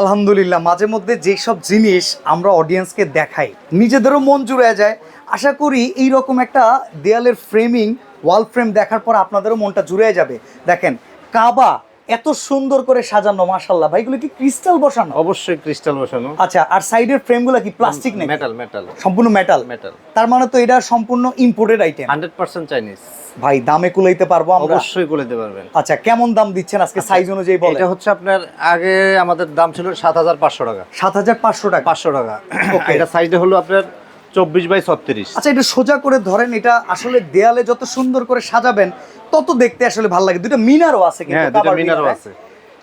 আলহামদুলিল্লাহ, মাঝে মধ্যে যেসব জিনিস আমরা অডিয়েন্সকে দেখাই, নিজেদেরও মন জুড়ে যায়। আশা করি এই রকম একটা দেয়ালের ফ্রেমিং ওয়াল ফ্রেম দেখার পর আপনাদেরও মনটা জুড়ে যাবে। দেখেন, কাবা এত সুন্দর করে সাজানো মাশাল্লাহ ভাইগুলো কি ক্রিস্টাল বসানো? অবশ্যই ক্রিস্টাল বসানো। আচ্ছা আর সাইডের ফ্রেমগুলো কি প্লাস্টিক নাকি? Metal metal. সম্পূর্ণ মেটাল? মেটাল। তার মানে তো এটা সম্পূর্ণ imported item hundred percent Chinese. ভাই দামে কুলাইতে পারব আমরা? অবশ্যই করে দিতে পারবেন। আচ্ছা কেমন দাম দিচ্ছেন আজকে সাইজ অনুযায়ী বলে এটা হচ্ছে আপনার আগে আমাদের দাম ছিল সাত হাজার পাঁচশো টাকা। সাত হাজার পাঁচশো টাকা। পাঁচশো টাকা। এটা সাইজটা হলো আপনার চব্বিশ বাই ছত্রিশ। আচ্ছা এটা সোজা করে ধরেন এটা আসলে দেয়ালে যত সুন্দর করে সাজাবেন তত দেখতে আসলে ভালো লাগে। দুটো মিনারও আছে কিন্তু হ্যাঁ মিনারও আছে।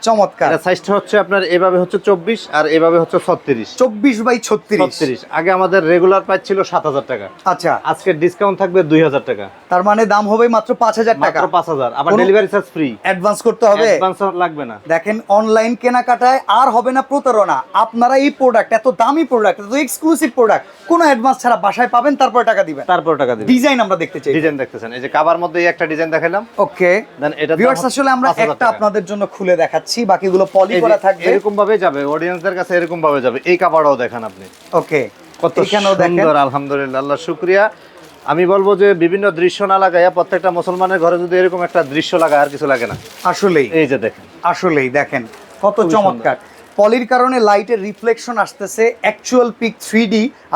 চমৎকার। সাইজটা হচ্ছে আপনার এভাবে হচ্ছে চব্বিশ আর এভাবে হচ্ছে ছত্রিশ। চব্বিশ বাই ছত্রিশ। আগে আমাদের রেগুলার প্রাইস ছিল সাত হাজার টাকা। আচ্ছা। আজকে ডিসকাউন্ট থাকবে দুই হাজার টাকা। তার মানে দাম হবে মাত্র পাঁচ হাজার টাকা। পাঁচ হাজার। আবার ডেলিভারি চার্জ ফ্রি অ্যাডভান্স করতে হবে। অ্যাডভান্স লাগবে না। দেখেন অনলাইন কেনাকাটায় আর হবে না প্রতারণা। আপনারা এই প্রোডাক্ট এত দামি প্রোডাক্ট এত এক্সক্লুসিভ প্রোডাক্ট কোনো অ্যাডভান্স ছাড়া বাসায় পাবেন তারপর টাকা দিবেন। তারপর টাকা দিবে ডিজাইন আমরা দেখতে চাই। ডিজাইন দেখতেছেন। এই যে কাবার মধ্যে একটা ডিজাইন দেখালাম ওকে দেন এটা ভিউয়ার্স আসলে আমরা একটা আপনাদের জন্য খুলে দেখাচ্ছি। বাকিগুলো পলি করা থাকবে। এরকম ভাবে যাবে অডিয়েন্সদের কাছে এরকম ভাবে যাবে। এই কাপড়টাও দেখেন আপনি। ওকে কত সুন্দর আলহামদুলিল্লাহ আল্লাহ শুক্রিয়া। আমি বলব যে বিভিন্ন দৃশ্য না লাগাইয়া প্রত্যেকটা মুসলমানের ঘরে যদি এরকম একটা দৃশ্য লাগায় আর কিছু লাগে না। আসলেই। এই যে দেখেন। আসলেই দেখেন কত চমৎকার। পলির কারণে লাইটের রিফ্লেকশন আসতেছে অ্যাকচুয়াল পিক থ্রি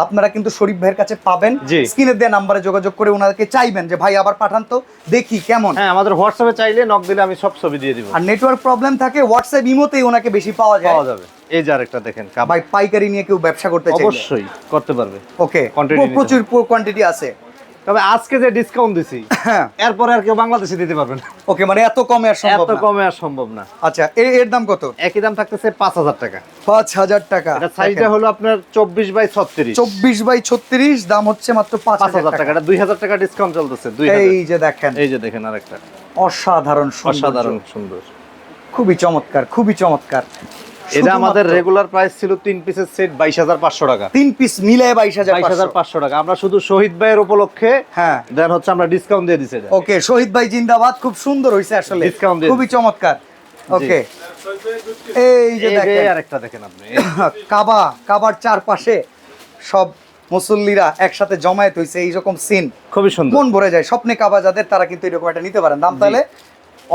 আপনারা কিন্তু শরীফ ভাইয়ের কাছে পাবেন। জি। স্ক্রিনে দেওয়া নাম্বারে যোগাযোগ করে ওনাদেরকে চাইবেন যে ভাই আবার পাঠান তো দেখি কেমন। হ্যাঁ আমাদের হোয়াটসঅ্যাপে চাইলে নক দিলে আমি সব ছবি দিয়ে দিব। আর নেটওয়ার্ক প্রবলেম থাকে হোয়াটসঅ্যাপ ইমোতেই ওনাকে বেশি পাওয়া যায়। পাওয়া যাবে। এই যে আরেকটা দেখেন ভাই পাইকারি নিয়ে কেউ ব্যবসা করতে অবশ্যই করতে পারবে। ওকে প্রচুর কোয়ান্টিটি আছে। তবে আজকে যে ডিসকাউন্ট দিছি হ্যাঁ। এরপরে আর কেউ বাংলাদেশে দিতে পারবে না। ওকে মানে এত কমে আর সম্ভব এত কমে আর সম্ভব না। আচ্ছা এর দাম কত? একই দাম থাকতেছে পাঁচ হাজার টাকা। পাঁচ হাজার টাকা। এটা সাইজটা হলো আপনার চব্বিশ বাই ছত্রিশ। চব্বিশ বাই ছত্রিশ দাম হচ্ছে মাত্র পাঁচ হাজার টাকা। এটা দুই হাজার টাকা ডিসকাউন্ট চলতেছে এই যে দেখেন। এই যে দেখেন আরেকটা। অসাধারণ সুন্দর অসাধারণ সুন্দর খুবই চমৎকার খুবই চমৎকার। এটা আমাদের রেগুলার প্রাইস ছিল তিন পিসের সেট বাইশ হাজার পাঁচশো টাকা। তিন পিস মিলে বাইশ হাজার বাইশ হাজার পাঁচশো টাকা। আমরা শুধু শহীদ ভাইয়ের উপলক্ষে হ্যাঁ। দেন হচ্ছে আমরা ডিসকাউন্ট দিয়ে দিছি ওকে শহীদ ভাই জিন্দাবাদ খুব সুন্দর হয়েছে আসলে। দিয়ে খুবই চমৎকার। ওকে এই যে দেখেন। আরেকটা দেখেন আপনি। কাবা কাবার চারপাশে সব মুসল্লিরা একসাথে জমায়েত হয়েছে এইরকম সিন খুবই সুন্দর। মন ভরে যায়। স্বপ্নে কাবা যাদের তারা কিন্তু এরকম একটা নিতে পারেন। দাম তাহলে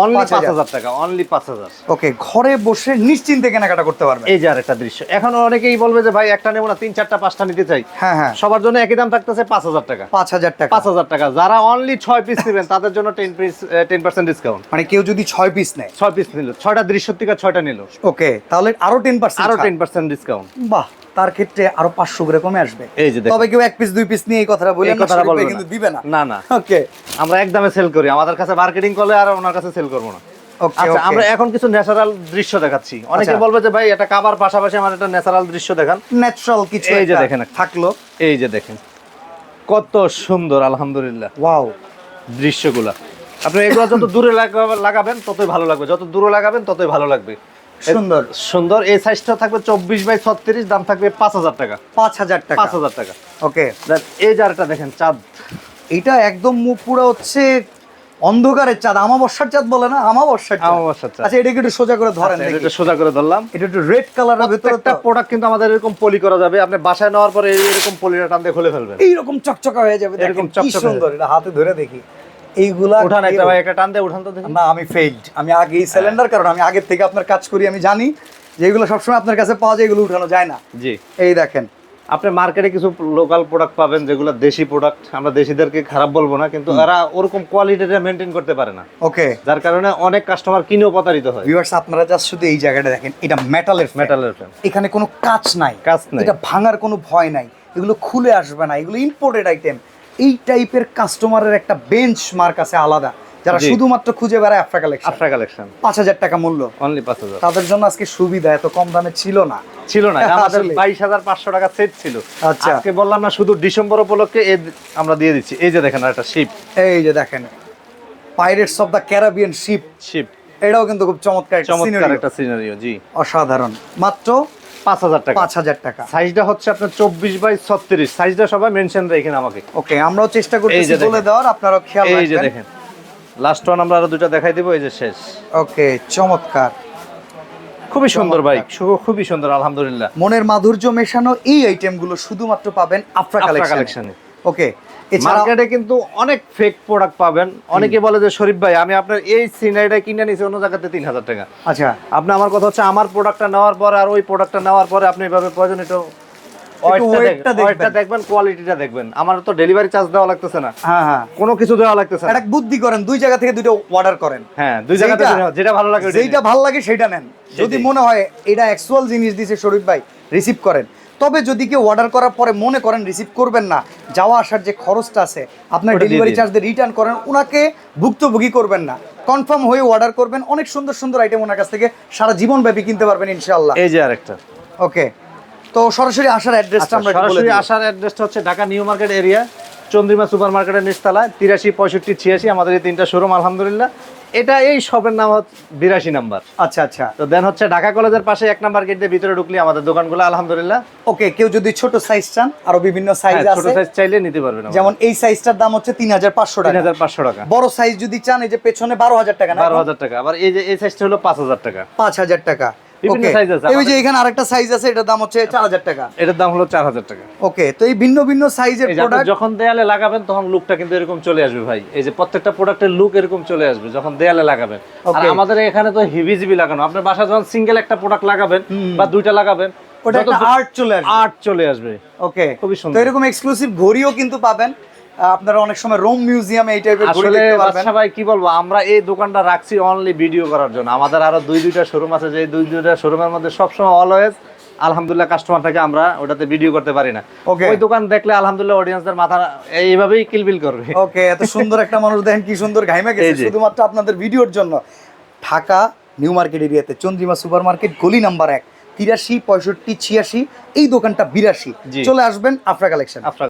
অনলি পাঁচ হাজার। টাকা অনলি পাঁচ হাজার। ওকে ঘরে বসে নিশ্চিন্তে কেনাকাটা করতে পারবেন। এই যে আরেকটা দৃশ্য। এখন অনেকেই বলবে যে ভাই একটা নেব না তিন চারটা পাঁচটা নিতে চাই। হ্যাঁ হ্যাঁ। সবার জন্য একই দাম থাকতেছে পাঁচ হাজার টাকা। পাঁচ হাজার টাকা। পাঁচ হাজার টাকা। যারা অনলি ছয় পিস নেবেন তাদের জন্য ten piece ten percent discount মানে কেউ যদি ছয় পিস নেয়। ছয় পিস নিল। ছয়টা দৃশ্য থেকে ছয়টা নিল। ওকে তাহলে আরও টেন পার্সেন্ট আরও টেন পার্সেন্ট ডিসকাউন্ট বাহ। তার ক্ষেত্রে আরও পাঁচশো করে কমে আসবে। এই যে তবে কেউ এক পিস দুই পিস নিয়ে এই কথাটা বলে কথাটা বলবে কিন্তু দিবে না। না না। ওকে আমরা একদমে সেল করি। আমাদের কাছে মার্কেটিং করলে আর ওনার কাছে সেল করব না। আচ্ছা আমরা এখন কিছু ন্যাচারাল দৃশ্য দেখাচ্ছি। অনেকে আচ্ছা। বলবে যে ভাই এটা কাবার পাশাপাশি আমার একটা ন্যাচারাল দৃশ্য দেখান। ন্যাচারাল কিছু এই যে দেখেন থাকল। এই যে দেখেন। কত সুন্দর আলহামদুলিল্লাহ। ওয়াও দৃশ্যগুলা। আপনি এগুলো যত দূরে লাগাবেন ততই ভালো লাগবে। যত দূরে লাগাবেন ততই ভালো লাগবে। সুন্দর। সুন্দর। এই সাইজটা থাকবে চব্বিশ বাই ছত্রিশ দাম থাকবে পাঁচ হাজার টাকা। পাঁচ হাজার টাকা। পাঁচ হাজার টাকা। ওকে। এই জারটা দেখেন চাঁদ। এটা একদম পুরো হচ্ছে অন্ধকারের চাঁদ আমাবস্যার চাঁদ বলে না? আমাবস্যার আমাবস্যার চাঁদ। আচ্ছা এটাকে একটু সোজা করে ধরেন আচ্ছা, এটা সোজা করে ধরলাম। এটা একটু রেড কালারের ভিতরে প্রত্যেকটা প্রোডাক্ট কিন্তু আমাদের এরকম পলি করা যাবে। আপনি বাসায় নেওয়ার পরে এরকম পলিটা টান দিয়ে খুলে ফেলবেন। এইরকম চকচকা হয়ে যাবে। এরকম চকচকে সুন্দর এটা হাতে ধরে দেখি। এইগুলা উঠান একটা ভাই একটা টান দিয়ে উঠান তো দেখি। না আমি ফেইল্ড আমি আগেই সিলিন্ডার কারণ আমি আগের থেকে আপনার কাজ করি আমি জানি যে এগুলো সবসময় আপনার কাছে পাওয়া যায় এগুলো উঠানো যায় না। জি। এই দেখেন। আপনি মার্কেটে কিছু লোকাল প্রোডাক্ট পাবেন যেগুলো দেশি প্রোডাক্ট আমরা দেশিদেরকে খারাপ বলব না কিন্তু এরা ওরকম কোয়ালিটিটা মেনটেন করতে পারে না। ওকে। যার কারণে অনেক কাস্টমার কিনেও প্রতারিত হয়। ভিউয়ার্স আপনারা জাস্ট শুধু এই জায়গাটা দেখেন এটা মেটালের মেটালের এখানে কোনো কাজ নাই। কাজ নাই। এটা ভাঙার কোনো ভয় নাই। এগুলো খুলে আসবে না। এগুলো ইম্পোর্টেড আইটেম এই টাইপের কাস্টমারের একটা বেঞ্চ মার্ক আছে আলাদা যারা শুধুমাত্র খুঁজে বেড়ায় আফ্রা কালেকশন আফ্রা কালেকশন পাঁচ হাজার টাকা মূল্য। অনলি পাঁচ হাজার। তাদের জন্য আজকে সুবিধা এত কম দামে ছিল না। ছিল না আমাদের। বাইশ হাজার পাঁচশো টাকা সেট ছিল। আচ্ছা। আজকে বললাম না শুধু ডিসেম্বর উপলক্ষে আমরা দিয়ে দিচ্ছি। এই যে দেখেন একটা শিপ এই যে দেখেন pirates of the Caribbean ship ship এটাও কিন্তু খুব চমৎকার চমৎকার একটা সিনারিও জি। অসাধারণ। মাত্র পাঁচ হাজার টাকা। পাঁচ হাজার টাকা। সাইজটা হচ্ছে আপনার চব্বিশ বাই ছত্রিশ। সাইজটা সবাই মেনশন রেখেন আমাকে। ওকে আমরাও চেষ্টা করছি বলে দেওয়ার আপনারা খেয়াল এই যে দেখেন। লাস্ট ওয়ান আমরা আরও দুটো দেখাই দিব এই যে শেষ। ওকে চমৎকার। খুবই সুন্দর বাইক খুবই সুন্দর আলহামদুলিল্লাহ। মনের মাধুর্য মেশানো এই আইটেমগুলো শুধুমাত্র পাবেন আফরা কালেকশনে ওকে মার্কেটে কিন্তু অনেক ফেক প্রোডাক্ট পাবেন। অনেকে বলে যে শরীফ ভাই আমি আপনার এই সিনারিটা কিনে নিয়েছি অন্য জায়গাতে তিন হাজার টাকা। আচ্ছা। আপনি আমার কথা হচ্ছে আমার প্রোডাক্টটা নেওয়ার পরে আর ওই প্রোডাক্টটা নেওয়ার পরে আপনি এভাবে প্রয়োজন একটু দেখবেন। কোয়ালিটিটা দেখবেন আমার তো ডেলিভারি চার্জ দেওয়া লাগতেছে না। হ্যাঁ হ্যাঁ। কোনো কিছু দেওয়া লাগতেছে না। বুদ্ধি করেন দুই জায়গা থেকে দুটো অর্ডার করেন। হ্যাঁ দুই জায়গাতে যেইটা- যেটা- যেটা ভালো লাগে যেইটা ভালো লাগে সেটা নেন। যদি মনে হয় এটা অ্যাকচুয়াল জিনিস দিছে শরীফ ভাই রিসিভ করেন। তবে যদি কেউ অর্ডার করার পরে মনে করেন রিসিভ করবেন না যাওয়া আসার যে খরচটা আছে আপনার ডেলিভারি চার্জ দিয়ে রিটার্ন করেন ওনাকে ভুক্তভোগী করবেন না। কনফার্ম হয়ে অর্ডার করবেন অনেক সুন্দর সুন্দর আইটেম ওনার কাছ থেকে সারা জীবন ব্যাপী কিনতে পারবেন ইনশাআল্লাহ। এই যে আরেকটা। ওকে তো সরাসরি আসার অ্যাড্রেসটা আচ্ছা, আমরা সরাসরি। আসার অ্যাড্রেসটা হচ্ছে Dhaka new market area Chandrima super মার্কেটের নিচতলায় তিরাশি পঁয়ষট্টি ছিয়াশি আমাদের এই তিনটা শোরুম আলহামদুলিল্লাহ। এটা এই শপের নাম বিরাশি নাম্বার। আচ্ছা আচ্ছা। তো দেন হচ্ছে ঢাকা কলেজের পাশে এক নাম্বার গেট দিয়ে ভিতরে ঢুকলি আমাদের দোকানগুলো আলহামদুলিল্লাহ। ওকে কেউ যদি ছোট সাইজ চান আরও বিভিন্ন সাইজ আছে ছোট সাইজ চাইলে নিতে পারবেন যেমন এই সাইজটার দাম হচ্ছে তিন হাজার পাঁচশো তিন টাকা হাজার পাঁচশো টাকা। বড় সাইজ যদি চান এই যে পেছনে বারো হাজার টাকা না বারো হাজার টাকা। আবার এই যে এই সাইজটা হলো পাঁচ হাজার টাকা। পাঁচ হাজার টাকা। বিভিন্ন ওকে আছে এই যে আমাদের। এখানে আরেকটা সাইজ আছে এটার দাম হচ্ছে চার হাজার টাকা। এটার দাম হলো চার হাজার টাকা। ওকে তো এই ভিন্ন ভিন্ন সাইজের এই যে আপনি প্রোডাক্ট যখন দেয়ালে লাগাবেন তখন লুকটা কিন্তু এরকম চলে আসবে ভাই। এই যে প্রত্যেকটা প্রোডাক্টের লুক এরকম চলে আসবে যখন দেয়ালে লাগাবেন। আর আমাদের এখানে তো হিবি লাগানো। আপনার বাসা যখন সিঙ্গেল একটা প্রোডাক্ট লাগাবেন বা দুইটা লাগাবেন ওটা একটা আর্ট চলে আসবে। আর্ট চলে আসবে। ওকে খুবই তো সুন্দর। এরকম এক্সক্লুসিভ ঘড়িও কিন্তু পাবেন। আপনারা অনেক সময় রোম মিউজিয়ামে এই টাইপের আসলে দেখতে পারবেন। বাদশা ভাই কি বলব? আমরা এই দোকানটা রাখছি অনলি ভিডিও করার জন্য। আমাদের আরও দুই দুইটা শোরুম আছে যে দুই দুইটা শোরুমের মধ্যে সবসময় অলওয়েজ আলহামদুলিল্লাহ কাস্টমার থাকে আমরা ওটাতে ভিডিও করতে পারি না। Okay. ওই দোকান দেখলে আলহামদুলিল্লাহ অডিয়েন্সদের মাথা এইভাবেই কিলবিল করবে। ওকে এত সুন্দর একটা মানুষ দেখেন কি সুন্দর ঘাইমা গেছে। শুধুমাত্র আপনাদের ভিডিওর জন্য। ঢাকা নিউ মার্কেট এরিয়াতে চন্দ্রিমা সুপার মার্কেট গলি নাম্বার এক তিরাশি পঁয়ষট্টি ছিয়াশি এই দোকানটা বিরাশি। চলে আসবেন আফরা কালেকশন আপনার